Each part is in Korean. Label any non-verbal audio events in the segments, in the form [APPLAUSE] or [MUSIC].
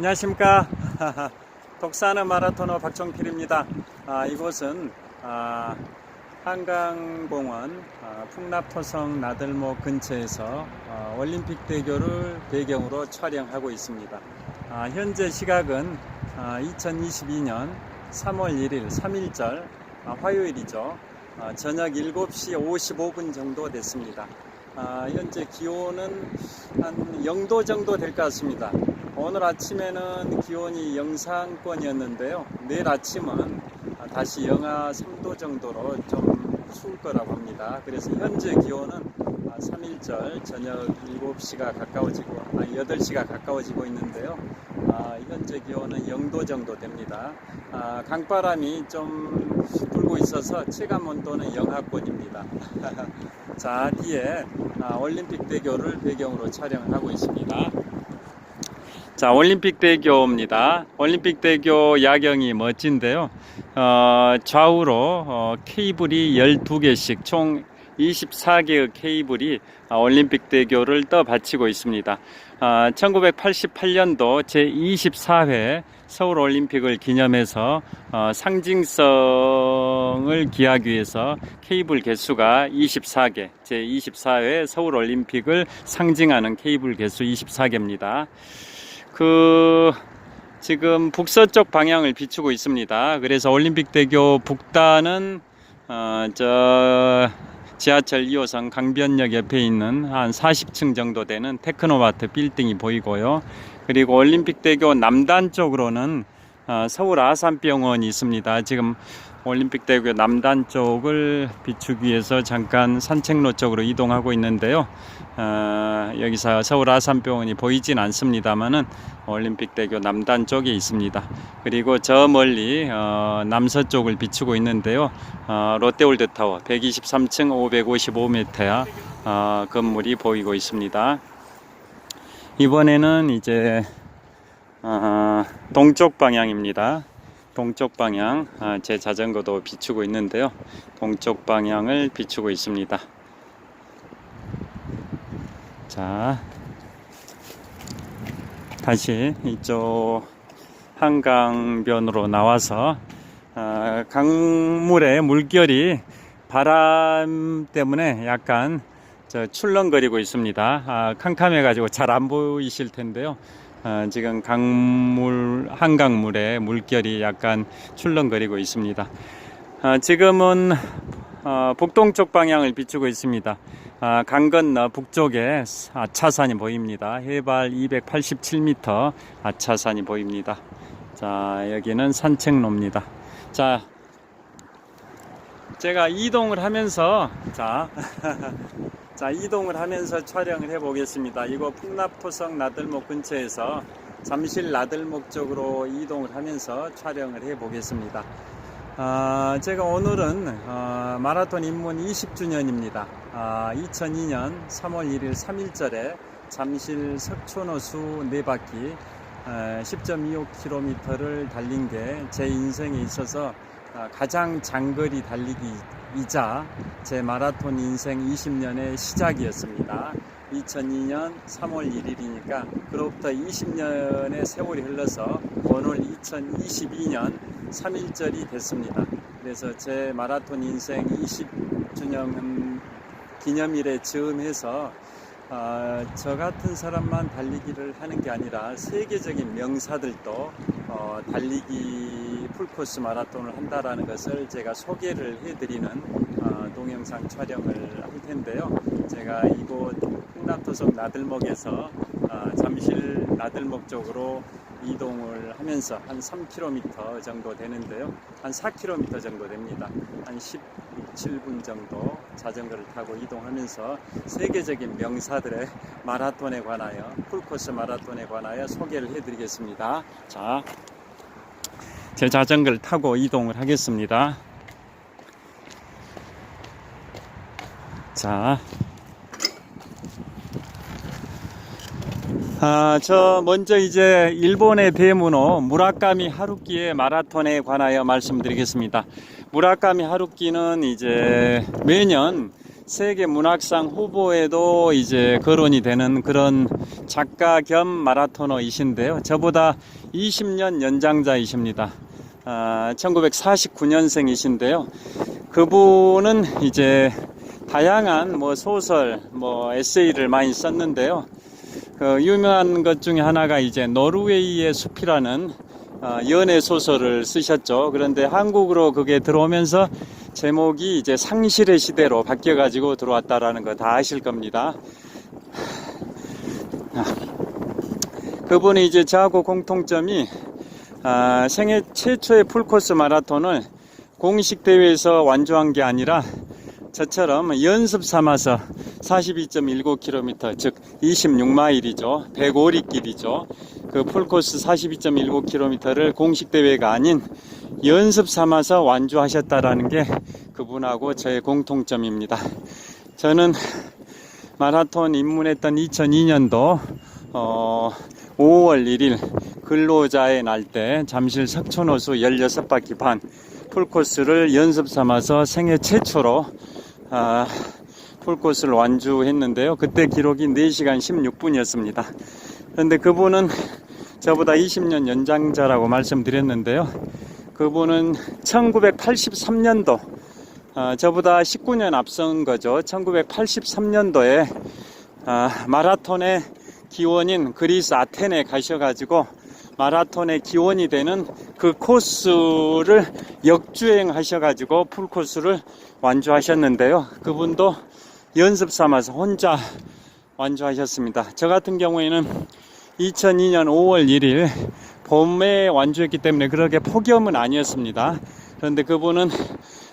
안녕하십니까. [LAUGHS] 독사는 마라토너 박종필입니다. 아, 이곳은 아, 한강공원 아, 풍납토성 나들목 근처에서 아, 올림픽 대교를 배경으로 촬영하고 있습니다. 아, 현재 시각은 아, 2022년 3월 1일 3일절 아, 화요일이죠. 아, 저녁 7시 55분 정도 됐습니다. 아, 현재 기온은 한 0도 정도 될 것 같습니다. 오늘 아침에는 기온이 영상권이었는데요. 내일 아침은 아, 다시 영하 3도 정도로 좀 추울 거라고 합니다. 그래서 현재 기온은 3일절 저녁 7시가 가까워지고, 아, 8시가 가까워지고 있는데요. 아, 현재 기온은 0도 정도 됩니다. 아, 강바람이 좀 불고 있어서 체감 온도는 영하권입니다. [LAUGHS] 자, 뒤에 아, 올림픽 대교를 배경으로 촬영하고 있습니다. 자, 올림픽 대교입니다. 올림픽 대교 야경이 멋진데요. 어, 좌우로 어, 케이블이 12개씩 총 24개의 케이블이 아, 올림픽 대교를 떠받치고 있습니다. 아, 1988년도 제24회 서울올림픽을 기념해서 어, 상징성을 기하기 위해서 케이블 개수가 24개, 제24회 서울올림픽을 상징하는 케이블 개수 24개입니다. 그 지금 북서쪽 방향을 비추고 있습니다. 그래서 올림픽대교 북단은 어, 저 지하철 2호선 강변역 옆에 있는 한 40층 정도 되는 테크노마트 빌딩이 보이고요. 그리고 올림픽대교 남단 쪽으로는 어, 서울 아산병원이 있습니다. 지금 올림픽대교 남단 쪽을 비추기 위해서 잠깐 산책로 쪽으로 이동하고 있는데요. 어, 여기서 서울 아산병원이 보이진 않습니다만은 올림픽대교 남단 쪽에 있습니다. 그리고 저 멀리 어, 남서쪽을 비추고 있는데요. 어, 롯데월드타워 123층 555m 어, 건물이 보이고 있습니다. 이번에는 이제 어, 동쪽 방향입니다. 동쪽 방향 아, 제 자전거도 비추고 있는데요. 동쪽 방향을 비추고 있습니다. 자, 다시 이쪽 한강변으로 나와서 아, 강물의 물결이 바람 때문에 약간 저 출렁거리고 있습니다. 아, 캄캄해 가지고 잘 안 보이실 텐데요. 아, 지금 강물 한강물의 물결이 약간 출렁거리고 있습니다. 아, 지금은 어, 북동쪽 방향을 비추고 있습니다. 아, 강 건너 북쪽에 아차산이 보입니다. 해발 287m 아차산이 보입니다. 자, 여기는 산책로입니다. 자, 제가 이동을 하면서 자, [LAUGHS] 자 이동을 하면서 촬영을 해 보겠습니다. 이거 풍납토성 나들목 근처에서 잠실 나들목 쪽으로 이동을 하면서 촬영을 해 보겠습니다. 아, 제가 오늘은 어, 마라톤 입문 20주년입니다. 아, 2002년 3월 1일 3일절에 잠실 석촌호수 네 바퀴 10.25km를 달린 게 제 인생에 있어서 아, 가장 장거리 달리기이자 제 마라톤 인생 20년의 시작이었습니다. 2002년 3월 1일이니까 그로부터 20년의 세월이 흘러서 오늘 2022년 3일절이 됐습니다. 그래서 제 마라톤 인생 20주년 기념일에 즈음해서 어, 저 같은 사람만 달리기를 하는 게 아니라 세계적인 명사들도 어, 달리기 풀코스 마라톤을 한다라는 것을 제가 소개를 해드리는 어, 동영상 촬영을 할 텐데요. 제가 이곳 풍남토성 나들목에서 어, 잠실 나들목 쪽으로 이동을 하면서 한 3km 정도 되는데요. 한 4km 정도 됩니다. 한 16, 7분 정도 자전거를 타고 이동하면서 세계적인 명사들의 [LAUGHS] 마라톤에 관하여 풀코스 마라톤에 관하여 소개를 해드리겠습니다. 자, 제 자전거를 타고 이동을 하겠습니다. 자, 아, 저 먼저 이제 일본의 대문호 무라카미 하루키의 마라톤에 관하여 말씀드리겠습니다. 무라카미 하루키는 이제 매년 세계 문학상 후보에도 이제 거론이 되는 그런 작가 겸 마라토너이신데요. 저보다 20년 연장자이십니다. 아, 1949년생이신데요. 그분은 이제 다양한 뭐 소설, 뭐 에세이를 많이 썼는데요. 그 유명한 것 중에 하나가 이제 노르웨이의 숲이라는 어, 연애 소설을 쓰셨죠. 그런데 한국으로 그게 들어오면서 제목이 이제 상실의 시대로 바뀌어가지고 들어왔다라는 거 다 아실 겁니다. 아, 그분이 이제 저하고 공통점이 아, 생애 최초의 풀코스 마라톤을 공식 대회에서 완주한 게 아니라 저처럼 연습 삼아서 42.19km 즉 26마일이죠. 105리 길이죠. 그 풀코스 42.19km를 공식 대회가 아닌 연습 삼아서 완주하셨다라는 게 그분하고 저의 공통점입니다. 저는 마라톤 입문했던 2002년도 어, 5월 1일 근로자의 날 때 잠실 석촌호수 16바퀴 반 풀코스를 연습 삼아서 생애 최초로 아, 풀코스를 완주했는데요. 그때 기록이 4시간 16분이었습니다. 그런데 그분은 저보다 20년 연장자라고 말씀드렸는데요. 그분은 1983년도 아, 저보다 19년 앞선 거죠. 1983년도에 아, 마라톤의 기원인 그리스 아테네 가셔가지고 마라톤의 기원이 되는 그 코스를 역주행하셔가지고 풀코스를 완주하셨는데요. 그분도 연습 삼아서 혼자 완주하셨습니다. 저 같은 경우에는 2002년 5월 1일 봄에 완주했기 때문에 그렇게 폭염은 아니었습니다. 그런데 그분은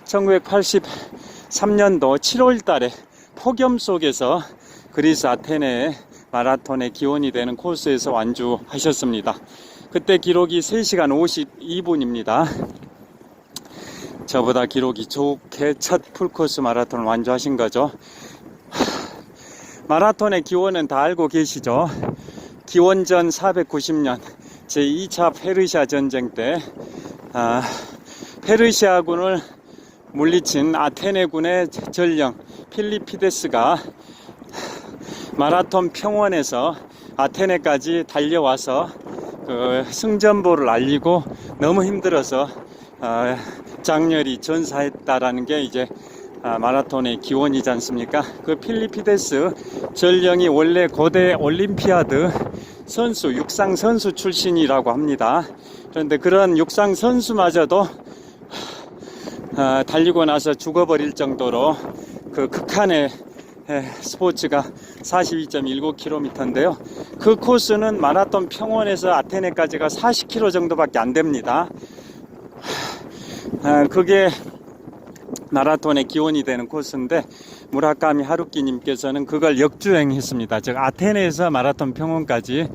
1983년도 7월 달에 폭염 속에서 그리스 아테네에 마라톤의 기원이 되는 코스에서 완주하셨습니다. 그때 기록이 3시간 52분입니다. 저보다 기록이 좋게 첫 풀코스 마라톤을 완주하신 거죠. 마라톤의 기원은 다 알고 계시죠? 기원전 490년 제2차 페르시아 전쟁 때 아, 페르시아군을 물리친 아테네군의 전령 필리피데스가 마라톤 평원에서 아테네까지 달려와서 그 승전보를 알리고 너무 힘들어서 어, 장렬히 전사했다라는 게 이제 아, 마라톤의 기원이지 않습니까? 그 필리피데스 전령이 원래 고대 올림피아드 선수, 육상 선수 출신이라고 합니다. 그런데 그런 육상 선수마저도 아, 달리고 나서 죽어버릴 정도로 그 극한의 에, 스포츠가 42.19km인데요. 그 코스는 마라톤 평원에서 아테네까지가 40km 정도밖에 안 됩니다. 아, 그게 마라톤의 기원이 되는 코스인데 무라카미 하루키님께서는 그걸 역주행했습니다. 즉 아테네에서 마라톤 평원까지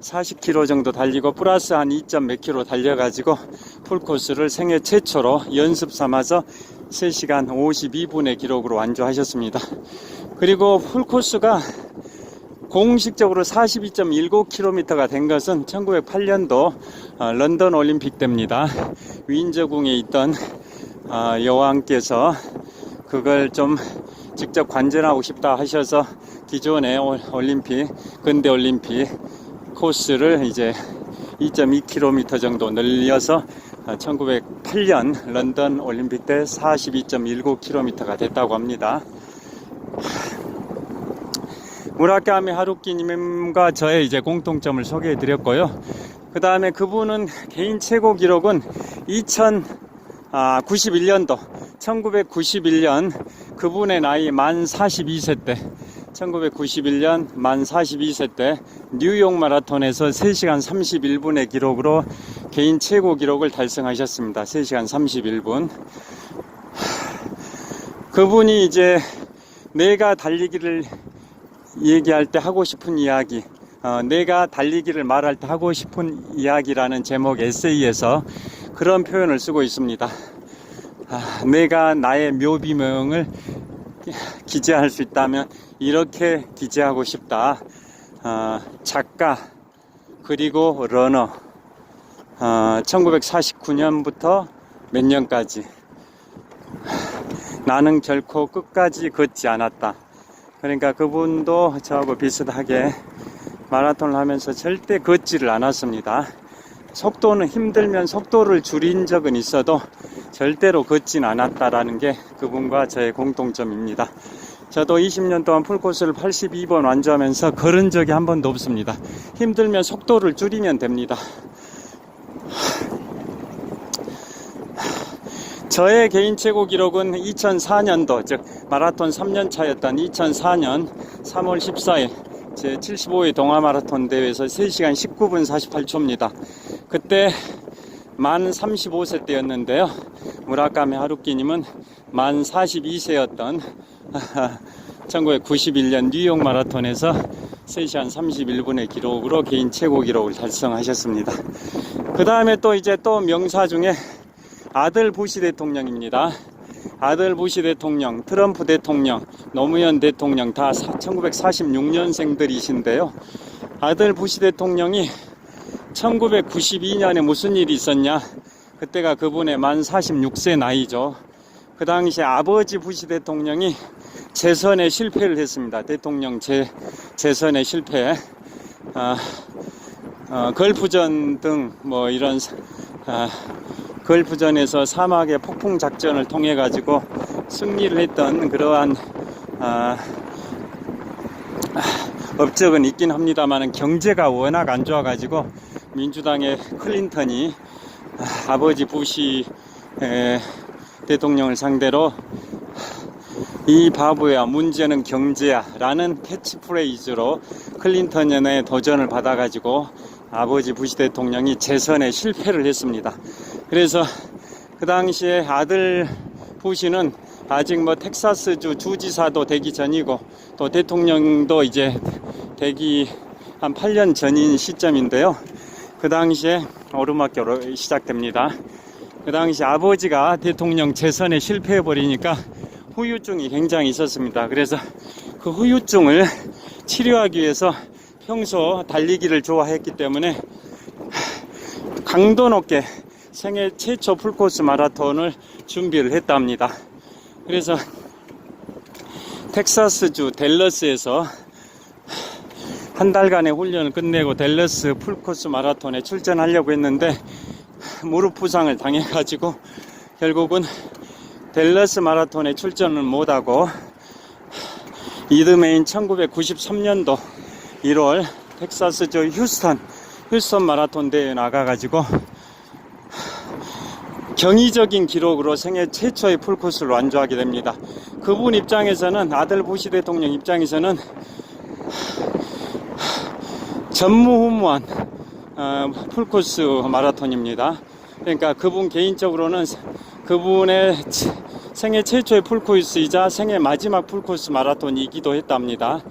40km 정도 달리고 플러스 한 2점 몇 킬로 달려가지고 풀코스를 생애 최초로 연습 삼아서 3시간 52분의 기록으로 완주하셨습니다. 그리고 풀코스가 공식적으로 42.19km가 된 것은 1908년도 어, 런던 올림픽 때입니다. 윈저궁에 있던 어, 여왕께서 그걸 좀 직접 관전하고 싶다 하셔서 기존의 올림픽, 근대 올림픽 코스를 이제 2.2km 정도 늘려서 1908년 런던 올림픽 때 42.19km가 됐다고 합니다. 무라카미 하루키님과 저의 이제 공통점을 소개해 드렸고요. 그 다음에 그분은 개인 최고 기록은 2091년도, 1991년 그분의 나이 만 42세 때, 1991년 만 42세 때 뉴욕 마라톤에서 3시간 31분의 기록으로 개인 최고 기록을 달성하셨습니다. 3시간 31분. 그분이 이제 내가 달리기를 얘기할 때 하고 싶은 이야기, 어, 내가 달리기를 말할 때 하고 싶은 이야기라는 제목 에세이에서 그런 표현을 쓰고 있습니다. 아, 내가 나의 묘비명을 기재할 수 있다면 이렇게 기재하고 싶다. 어, 작가 그리고 러너 어, 1949년부터 몇 년까지 나는 결코 끝까지 걷지 않았다. 그러니까 그분도 저하고 비슷하게 마라톤을 하면서 절대 걷지를 않았습니다. 속도는 힘들면 속도를 줄인 적은 있어도 절대로 걷진 않았다라는 게 그분과 저의 공통점입니다. 저도 20년 동안 풀코스를 82번 완주하면서 걸은 적이 한 번도 없습니다. 힘들면 속도를 줄이면 됩니다. 저의 개인 최고 기록은 2004년도, 즉, 마라톤 3년 차였던 2004년 3월 14일, 제 75회 동아 마라톤 대회에서 3시간 19분 48초입니다. 그때 만 35세 때였는데요. 무라카미 하루키님은 만 42세였던 1991년 [LAUGHS] 뉴욕 마라톤에서 3시간 31분의 기록으로 개인 최고 기록을 달성하셨습니다. 그 다음에 또 이제 또 명사 중에 아들 부시 대통령입니다. 아들 부시 대통령, 트럼프 대통령, 노무현 대통령 다 1946년생들이신데요. 아들 부시 대통령이 1992년에 무슨 일이 있었냐? 그때가 그분의 만 46세 나이죠. 그 당시 아버지 부시 대통령이 재선에 실패를 했습니다. 대통령 재, 재선에 실패. 아, 어, 걸프전 등 뭐 이런 아, 걸프전에서 사막의 폭풍 작전을 통해 가지고 승리를 했던 그러한 아, 업적은 있긴 합니다만 경제가 워낙 안 좋아 가지고 민주당의 클린턴이 아버지 부시 에, 대통령을 상대로 이 바보야 문제는 경제야 라는 캐치프레이즈로 클린턴의 도전을 받아가지고 아버지 부시 대통령이 재선에 실패를 했습니다. 그래서 그 당시에 아들 부시는 아직 뭐 텍사스주 주지사도 되기 전이고 또 대통령도 이제 되기 한 8년 전인 시점인데요. 그 당시에 오르막교로 시작됩니다. 그 당시 아버지가 대통령 재선에 실패해 버리니까 후유증이 굉장히 있었습니다. 그래서 그 후유증을 치료하기 위해서 평소 달리기를 좋아했기 때문에 강도 높게 생애 최초 풀코스 마라톤을 준비를 했답니다. 그래서 텍사스주 댈러스에서 한 달간의 훈련을 끝내고 댈러스 풀코스 마라톤에 출전하려고 했는데 무릎 부상을 당해가지고 결국은 댈러스 마라톤에 출전을 못하고 이듬해인 1993년도 1월 텍사스주 휴스턴 휴스턴 마라톤 대회에 나가가지고 경이적인 기록으로 생애 최초의 풀코스를 완주하게 됩니다. 그분 입장에서는 아들 부시 대통령 입장에서는 전무후무한 어, 풀코스 마라톤입니다. 그러니까 그분 개인적으로는 그분의 생애 최초의 풀코스이자 생애 마지막 풀코스 마라톤이기도 했답니다.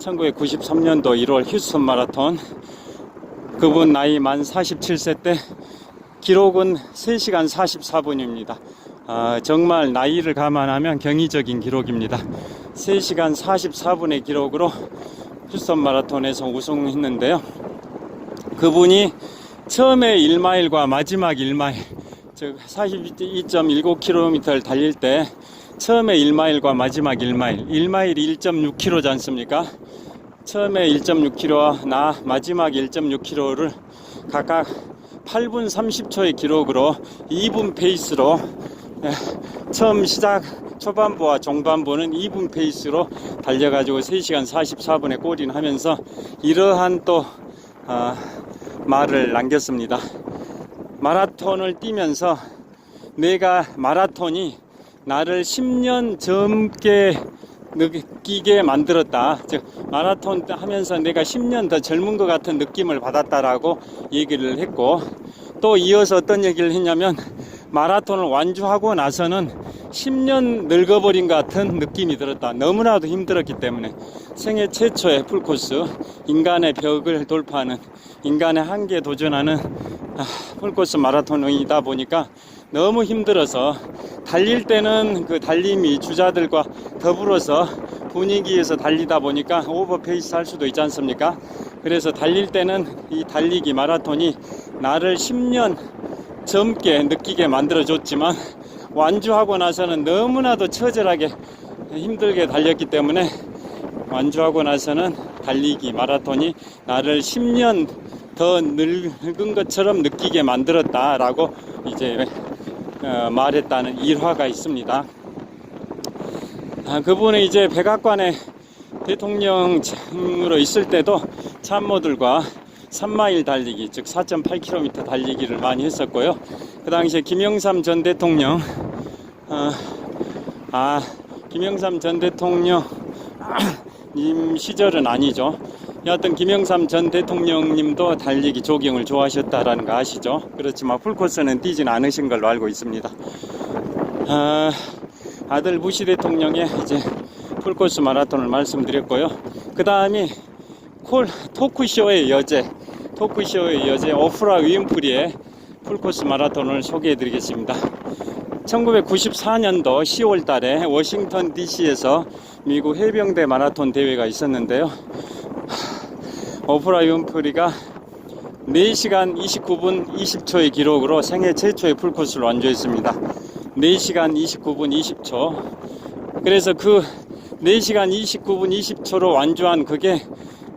1993년도 1월 휴스턴 마라톤 그분 나이 만 47세 때 기록은 3시간 44분입니다. 아, 정말 나이를 감안하면 경이적인 기록입니다. 3시간 44분의 기록으로 휴스턴 마라톤에서 우승했는데요. 그분이 처음에 1마일과 마지막 1마일, 즉 42.19km를 달릴 때 처음에 1마일과 마지막 1마일, 1마일이 1.6km지 않습니까? 처음에 1.6km와 나 마지막 1.6km를 각각 8분 30초의 기록으로 2분 페이스로 예, 처음 시작 초반부와 중반부는 2분 페이스로 달려가지고 3시간 44분에 골인 하면서 이러한 또 어, 말을 남겼습니다. 마라톤을 뛰면서 내가 마라톤이 나를 10년 젊게 느끼게 만들었다. 즉 마라톤 하면서 내가 10년 더 젊은 것 같은 느낌을 받았다라고 얘기를 했고 또 이어서 어떤 얘기를 했냐면 마라톤을 완주하고 나서는 10년 늙어버린 것 같은 느낌이 들었다. 너무나도 힘들었기 때문에 생애 최초의 풀코스 인간의 벽을 돌파하는 인간의 한계에 도전하는 아, 풀코스 마라톤이다 보니까 너무 힘들어서 달릴 때는 그 달림이 주자들과 더불어서 분위기에서 달리다 보니까 오버페이스 할 수도 있지 않습니까? 그래서 달릴 때는 이 달리기 마라톤이 나를 10년 젊게 느끼게 만들어 줬지만 완주하고 나서는 너무나도 처절하게 힘들게 달렸기 때문에 완주하고 나서는 달리기 마라톤이 나를 10년 더 늙은 것처럼 느끼게 만들었다라고 이제 어, 말했다는 일화가 있습니다. 아, 그분은 이제 백악관에 대통령으로 있을 때도 참모들과 3마일 달리기, 즉 4.8km 달리기를 많이 했었고요. 그 당시에 김영삼 전 대통령, 어, 아, 김영삼 전 대통령 [CLEARS THROAT] 님 시절은 아니죠. 여하튼 김영삼 전 대통령님도 달리기 조경을 좋아하셨다라는 거 아시죠? 그렇지만 풀코스는 뛰진 않으신 걸로 알고 있습니다. 아, 아들 부시 대통령의 이제 풀코스 마라톤을 말씀드렸고요. 그 다음이 콜 토크쇼의 여제, 토크쇼의 여제 오프라 윈프리의 풀코스 마라톤을 소개해 드리겠습니다. 1994년도 10월 달에 워싱턴 DC에서 미국 해병대 마라톤 대회가 있었는데요. 오프라 윈프리가 4시간 29분 20초의 기록으로 생애 최초의 풀코스를 완주했습니다. 4시간 29분 20초. 그래서 그 4시간 29분 20초로 완주한 그게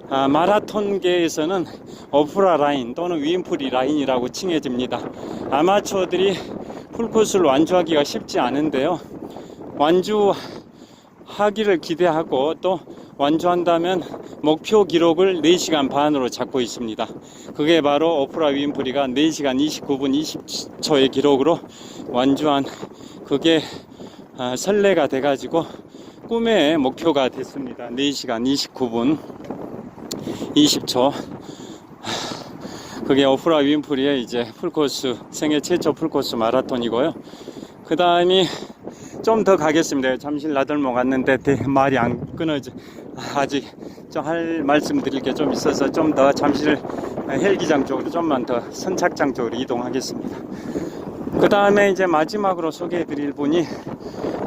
아, 마라톤계에서는 오프라 라인 또는 윈프리 라인이라고 칭해집니다. 아마추어들이 풀코스를 완주하기가 쉽지 않은데요. 완주하기를 기대하고 또 완주한다면 목표 기록을 4시간 반으로 잡고 있습니다. 그게 바로 오프라 윈프리가 4시간 29분 20초의 기록으로 완주한 그게 아, 설레가 돼가지고 꿈의 목표가 됐습니다. 4시간 29분 20초. 그게 오프라 윈프리의 이제 풀코스, 생애 최초 풀코스 마라톤이고요. 그 다음이 좀 더 가겠습니다. 잠시 나들목 왔는데 대- 말이 안 끊어져. 아직 좀 할 말씀 드릴 게 좀 있어서 좀 더 잠실 헬기장 쪽으로 좀만 더 선착장 쪽으로 이동하겠습니다. 그 다음에 이제 마지막으로 소개해 드릴 분이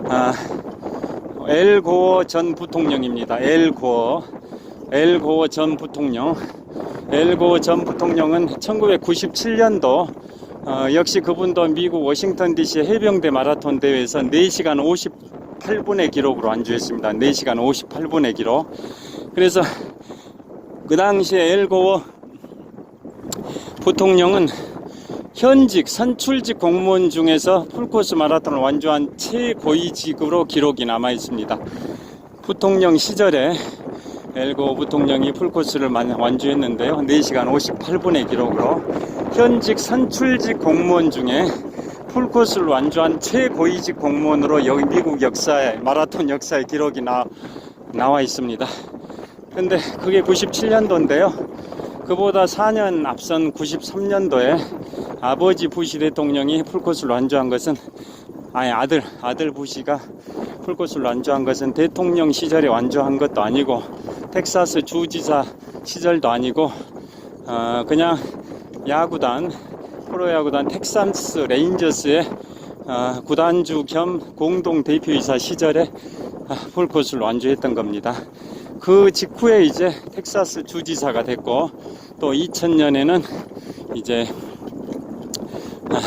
아, 엘고어 전 부통령입니다. 엘고어. 엘고어 전 부통령. 엘고어 전 부통령은 1997년도 어, 역시 그분도 미국 워싱턴 DC 해병대 마라톤 대회에서 4시간 58분의 기록으로 완주했습니다. 4시간 58분의 기록. 그래서 그 당시에 엘고어 부통령은 현직 선출직 공무원 중에서 풀코스 마라톤을 완주한 최고위 직으로 기록이 남아 있습니다. 부통령 시절에 엘고 부통령이 풀코스를 만- 완주했는데요. 4시간 58분의 기록으로 현직 선출직 공무원 중에 풀코스를 완주한 최고위직 공무원으로 여기 미국 역사에 마라톤 역사의 기록이 나, 나와 있습니다. 근데 그게 97년도인데요. 그보다 4년 앞선 93년도에 아버지 부시 대통령이 풀코스를 완주한 것은 아니 아들 아들 부시가 풀코스를 완주한 것은 대통령 시절에 완주한 것도 아니고 텍사스 주지사 시절도 아니고 어, 그냥 야구단 프로야구단 텍사스 레인저스의 어, 구단주 겸 공동 대표이사 시절에 아, 풀코스를 완주했던 겁니다. 그 직후에 이제 텍사스 주지사가 됐고 또 2000년에는 이제 아,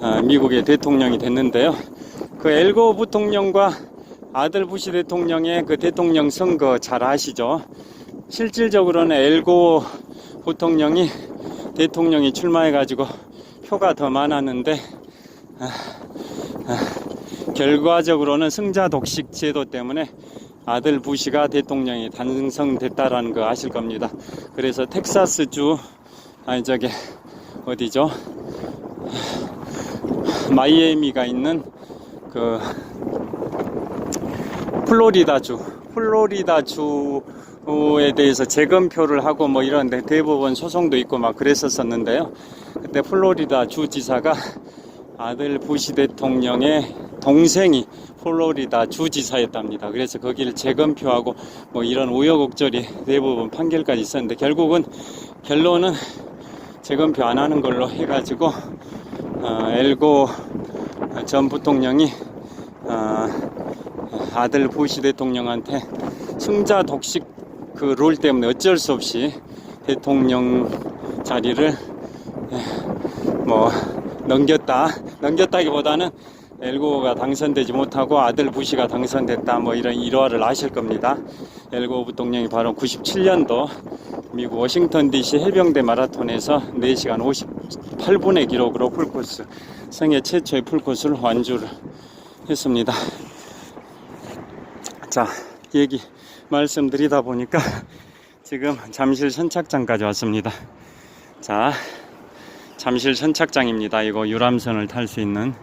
아, 미국의 대통령이 됐는데요. 그 엘고 부통령과 아들 부시 대통령의 그 대통령 선거 잘 아시죠? 실질적으로는 엘고 부통령이 대통령이 출마해가지고 표가 더 많았는데 아, 아, 결과적으로는 승자 독식 제도 때문에 아들 부시가 대통령이 당선됐다라는 거 아실 겁니다. 그래서 텍사스주 아니 저기 어디죠? 마이애미가 있는 그 플로리다주 플로리다주 에 대해서 재검표를 하고 뭐 이런 데 대법원 소송도 있고 막 그랬었었는데요. 그때 플로리다 주지사가 아들 부시 대통령의 동생이 플로리다 주지사였답니다. 그래서 거기를 재검표하고 뭐 이런 우여곡절이 대부분 판결까지 있었는데 결국은 결론은 재검표 안 하는 걸로 해가지고 어, 엘고 전 부통령이 어, 아들 부시 대통령한테 승자 독식 그룰 때문에 어쩔 수 없이 대통령 자리를 예, 뭐 넘겼다 넘겼다기보다는 엘고가 당선되지 못하고 아들 부시가 당선됐다 뭐 이런 일화를 아실 겁니다. 엘고 부통령이 바로 97년도 미국 워싱턴 DC 해병대 마라톤에서 4시간 58분의 기록으로 풀코스 생애 최초의 풀코스를 완주를 했습니다. 자, 얘기 말씀드리다 보니까 [LAUGHS] 지금 잠실 선착장까지 왔습니다. 자, 잠실 선착장입니다. 이거 유람선을 탈 수 있는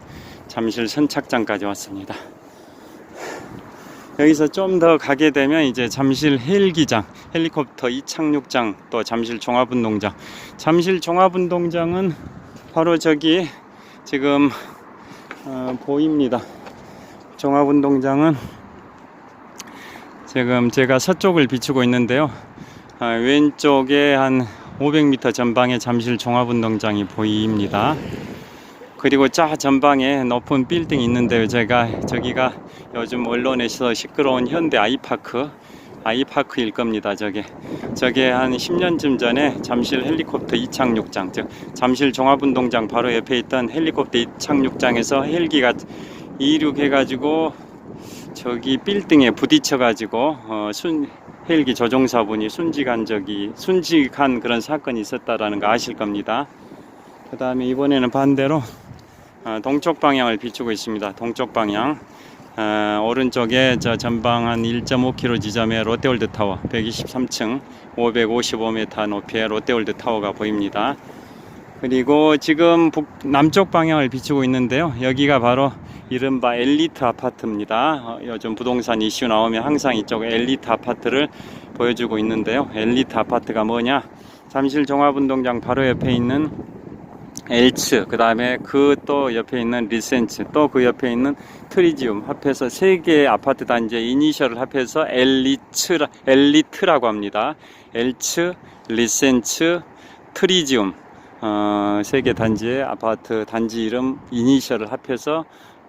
잠실 선착장까지 왔습니다. 여기서 좀 더 가게 되면 이제 잠실 헬기장, 헬리콥터 이착륙장, 또 잠실 종합운동장. 잠실 종합운동장은 바로 저기 지금 어, 보입니다. 종합운동장은 지금 제가 서쪽을 비추고 있는데요. 아, 왼쪽에 한 500m 전방에 잠실 종합운동장이 보입니다. 그리고 저 전방에 높은 빌딩이 있는데요. 제가 저기가 요즘 언론에서 시끄러운 현대 아이파크 아이파크일 겁니다. 저게 저게 한 10년쯤 전에 잠실 헬리콥터 이착륙장, 즉 잠실 종합운동장 바로 옆에 있던 헬리콥터 이착륙장에서 헬기가 이륙해 가지고 저기 빌딩에 부딪혀가지고 어, 순 헬기 조종사분이 순직한 적이 순직한 그런 사건이 있었다라는 거 아실 겁니다. 그 다음에 이번에는 반대로 어, 동쪽 방향을 비추고 있습니다. 동쪽 방향. 어, 오른쪽에 저 전방 한 1.5km 지점에 롯데월드 타워 123층 555m 높이의 롯데월드 타워가 보입니다. 그리고 지금 북, 남쪽 방향을 비추고 있는데요. 여기가 바로 이른바 엘리트 아파트입니다. 어, 요즘 부동산 이슈 나오면 항상 이쪽 엘리트 아파트를 보여주고 있는데요. 엘리트 아파트가 뭐냐? 잠실 종합운동장 바로 옆에 있는 엘츠, 그 다음에 그 또 옆에 있는 리센츠, 또 그 옆에 있는 트리지움 합해서 세 개의 아파트 단지의 이니셜을 합해서 엘리츠, 엘리트라고 합니다. 엘츠, 리센츠, 트리지움, 어, 세개 단지의 아파트 단지 이름 이니셜을 합해서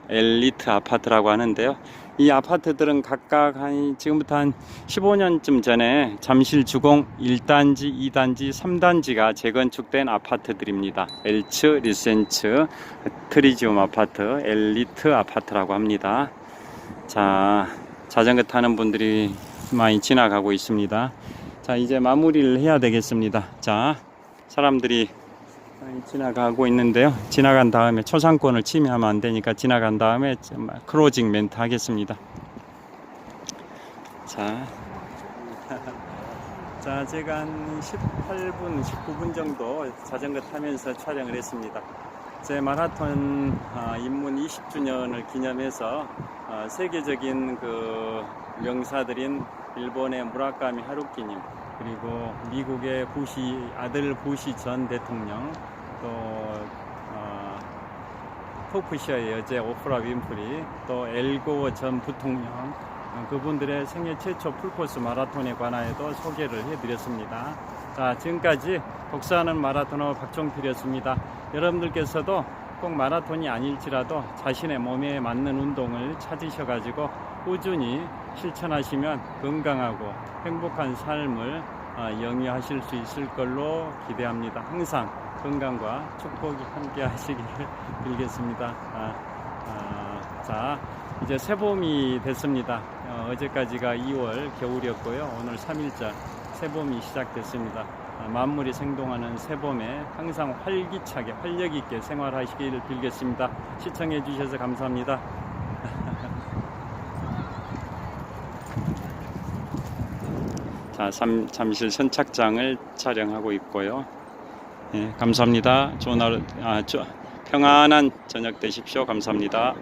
엘리트 아파트라고 하는데요. 이 아파트들은 각각 한 지금부터 한 15년쯤 전에 잠실 주공 1단지, 2단지, 3단지가 재건축된 아파트들입니다. 엘츠, 리센츠, 트리지움 아파트, 엘리트 아파트라고 합니다. 자, 자전거 타는 분들이 많이 지나가고 있습니다. 자, 이제 마무리를 해야 되겠습니다. 자, 사람들이 지나가고 있는데요. 지나간 다음에 초상권을 침해하면 안 되니까 지나간 다음에 좀 클로징 멘트 하겠습니다. 자, 자 제가 한 18분, 19분 정도 자전거 타면서 촬영을 했습니다. 제 마라톤 아, 입문 20주년을 기념해서 아, 세계적인 그 명사들인 일본의 무라카미 하루키님 그리고 미국의 부시 아들 부시 전 대통령 또 어, 토크쇼의 여제 오프라 윈프리 또 엘고 전 부통령 어, 그분들의 생애 최초 풀코스 마라톤에 관하여도 소개를 해드렸습니다. 자 지금까지 독서하는 마라토너 박종필이었습니다. 여러분들께서도 꼭 마라톤이 아닐지라도 자신의 몸에 맞는 운동을 찾으셔 가지고 꾸준히 실천하시면 건강하고 행복한 삶을 어, 영위하실 수 있을 걸로 기대합니다. 항상 건강과 축복이 함께 하시기를 [LAUGHS] 빌겠습니다. 아, 아, 자, 이제 새봄이 됐습니다. 어, 어제까지가 2월 겨울이었고요. 오늘 3일자 새봄이 시작됐습니다. 아, 만물이 생동하는 새봄에 항상 활기차게 활력 있게 생활하시기를 빌겠습니다. 시청해 주셔서 감사합니다. [LAUGHS] 자, 잠, 잠실 선착장을 촬영하고 있고요. 예, 감사합니다. 좋은 하루, 아, 저, 평안한 저녁 되십시오. 감사합니다.